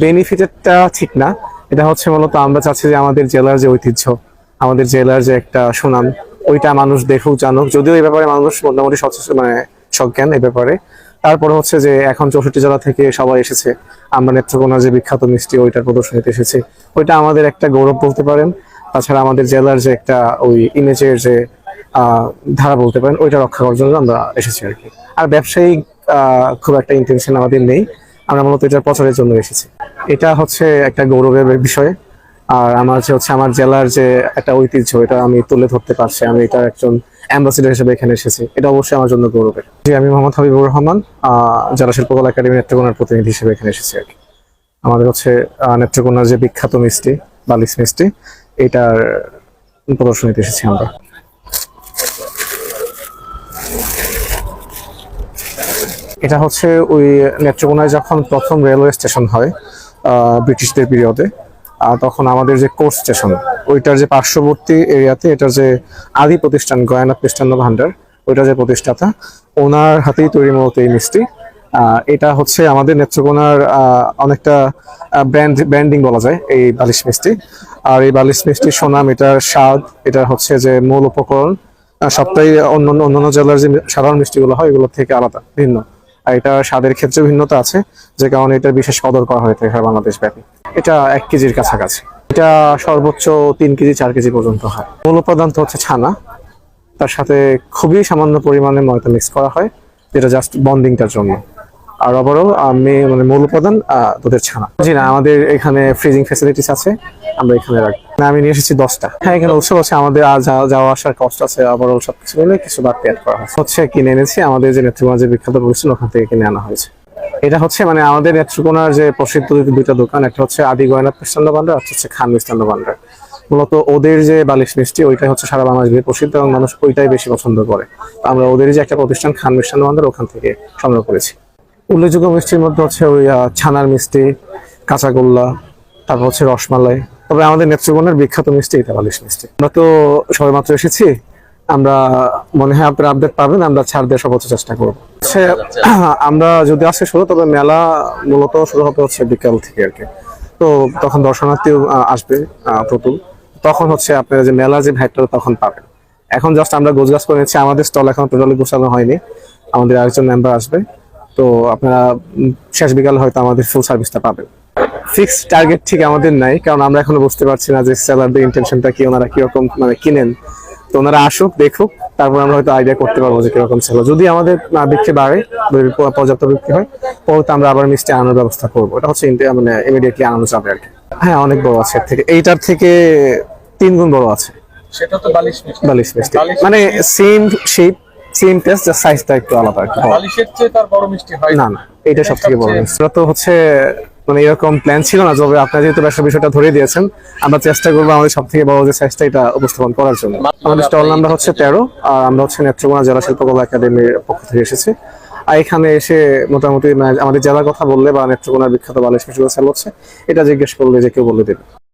বেনিফিটেডটা ঠিক না। এটা হচ্ছে মূলত আমরা চাচ্ছি যে আমাদের জেলার যে ঐতিহ্য আমাদের জেলার যে একটা সুনাম ওইটা মানুষ দেখুক জানুক। যদিও এই ব্যাপারে মানুষ মোটামুটি সচেতন মানে সজ্ঞান এই ব্যাপারে। তারপরে হচ্ছে যে এখন চৌষট্টি জেলা থেকে সবাই এসেছে। আমরা নেত্রকোনার যে বিখ্যাত মিষ্টি ওইটার প্রদর্শনীতে এসেছে। ওইটা আমাদের একটা গৌরব বলতে পারেন। তাছাড়া আমাদের জেলার যে একটা ওই ইমেজের যে আহ, ধারা বলতে পারেন ওইটা রক্ষা করার জন্য আমরা এসেছি আর কি। আর ব্যবসায়িক খুব একটা ইন্টেনশন আমাদের নেই। আমরা মূলত এটার প্রচারের জন্য এসেছি। এটা হচ্ছে একটা গৌরবের বিষয়। আর আমার যে হচ্ছে আমার জেলার যে একটা ঐতিহ্য, এটা আমি তুলে ধরতে পারছি। আমি এটার একজন অ্যাম্বাসিডার হিসেবে এখানে এসেছি। এটা অবশ্যই আমার জন্য গৌরবের। জি, আমি মোহাম্মদ হাবিবুর রহমান জেলা শিল্পকলা একাডেমি নেত্রকোনার প্রতিনিধি হিসেবে এখানে এসেছি আর কি। আমাদের হচ্ছে নেত্রকোনার যে বিখ্যাত মিষ্টি, বালিশ মিষ্টি, এটার প্রদর্শনীতে এসেছি আমরা। এটা হচ্ছে ওই নেত্রকোনায় যখন প্রথম রেলওয়ে স্টেশন হয় ব্রিটিশদের পিরিয়ডে তখন আমাদের যে কোর্স স্টেশন, ওইটার যে পার্শ্ববর্তী এরিয়াতে এটার যে আদি প্রতিষ্ঠান গয়ানাথ মিষ্টান্ন ভান্ডার ওইটার যে প্রতিষ্ঠাতা, ওনার হাতেই তৈরি মূলত এই মিষ্টি। এটা হচ্ছে আমাদের নেত্রকোনার অনেকটা ব্র্যান্ড ব্র্যান্ডিং বলা যায় এই বালিশ মিষ্টি। আর এই বালিশ মিষ্টির সুনাম, এটার স্বাদ, এটার হচ্ছে যে মূল উপকরণ সবটাই অন্য অন্যান্য জেলার যে সাধারণ মিষ্টিগুলো হয় এগুলো থেকে আলাদা, ভিন্ন। আর এটা স্বাদের ক্ষেত্রে ভিন্নতা আছে, যে কারণে এটা বিশেষ কদর করা হয়ে থাকে বাংলাদেশ ব্যাপী। এটা এক কেজির কাছাকাছি। এটা সর্বোচ্চ তিন কেজি, চার কেজি পর্যন্ত হয়। মূল উপাদান তো হচ্ছে ছানা। তার সাথে খুবই সামান্য পরিমাণে ময়দা মিক্স করা হয়, যেটা জাস্ট বন্ডিংটার জন্য। আর ওভারঅল আমি মানে মূল উপাদান দুধের ছানা। জি না, আমাদের এখানে ফ্রিজিং ফ্যাসিলিটিস আছে। আমরা এখানে রাখি। না, আমি নিয়ে এসেছি দশটা। হ্যাঁ এখানে উৎসব আছে আমাদের যাওয়া- আসার কষ্ট আছে ওভারঅল সবকিছু মিলে কিছু বাড়তি অ্যাড করা হয়েছে হচ্ছে কিনে এনেছি আমাদের যে নেত্রকোনা যে বিখ্যাত প্রতিষ্ঠান ওখান থেকে কিনে আনা হয়েছে। এটা হচ্ছে মানে আমাদের নেত্রকোনার যে প্রসিদ্ধ দুইটা দোকান একটা হচ্ছে আদি গয়নাথ মিষ্টান্ন ভান্ডার আর হচ্ছে খান মিষ্টান্ন ভান্ডার মূলত ওদের যে বালিশ মিষ্টি ওইটাই হচ্ছে সারা বাংলাদেশ প্রসিদ্ধ এবং মানুষ ওইটাই বেশি পছন্দ করে। আমরা ওদেরই যে একটা প্রতিষ্ঠান খান মিষ্টান্ন ভান্ডার ওখান থেকে সংগ্রহ করেছি। উল্লেখযোগ্য মিষ্টির মধ্যে হচ্ছে ওই ছানার মিষ্টি কাঁচাগোল্লা তারপর হচ্ছে রসমালাই তবে আমাদের নেত্রকোনার বিখ্যাত মিষ্টি এটা বালিশ মিষ্টি। আমরা তো সবে মাত্র এসেছি, আমরা মনে হয় আপনারা আপডেট পাবেন, আমরা ছাড় দেওয়ার সর্বোচ্চ চেষ্টা করব। আমরা যদি আসে শুরু, তবে মেলা মূলত শুরু হবে হচ্ছে বিকাল থেকে আর কি। তো তখন দর্শনার্থী আসবে প্রতুল। তখন হচ্ছে আপনারা যে মেলা যে ভাইবটা তখন পাবেন। এখন জাস্ট আমরা গোছগাছ করে নিচ্ছি, আমাদের স্টল এখন টোটালি গোছানো হয়নি। আমাদের আরেকজন মেম্বার আসবে। তো আপনারা শেষ বিকালে হয়তো আমাদের ফুল সার্ভিসটা পাবেন। ফিক্সড টার্গেট ঠিক আমাদের নাই কারণ আমরা এখনও বুঝতে পারছি না যে সেলারদের ইন্টেনশনটা কি ওনারা কীরকম মানে কিনেন। তো ওনারা আসুক দেখুক তারপর আমরা হয়তো আইডিয়া করতে পারব যে কীরকম ছিল যদি আমাদের না বিক্রি বাড়ে পর্যাপ্ত বিক্রি হয় পরবর্তী আমরা আবার মিষ্টি আনার ব্যবস্থা করব। এটা হচ্ছে মানে ইমিডিয়েটলি আনানো যাবে আর কি। হ্যাঁ অনেক বড় আছে এর থেকে। এইটার থেকে তিন গুণ বড় আছে। সেটা তো বালিশ মিষ্টি। বালিশ মিষ্টি। মানে same shape same taste just সাইজটা একটু আলাদা আর কি। বালিশের চেয়ে তার বড় মিষ্টি হয়। না না এটা সব থেকে বড় মিষ্টি। তো হচ্ছে মানে এরকম প্ল্যান ছিল না, তবে আপনারা যেহেতু ব্যবসা বিষয়টা ধরে দিয়েছেন, আমরা চেষ্টা করব আমাদের সব থেকে বড় যে সাইজটা এটা উপস্থাপন করার জন্য। আমাদের স্টল নাম্বার হচ্ছে তেরো, আর আমরা হচ্ছে নেত্রকোনা জেলা শিল্পকলা একাডেমির পক্ষ থেকে এসেছি। আর এখানে এসে মোটামুটি মানে আমাদের জেলার কথা বললে বা নেত্রকোনার বিখ্যাত বালিশ মিষ্টি সেল হচ্ছে, এটা জিজ্ঞেস করলে যে কেউ বলে দেবে।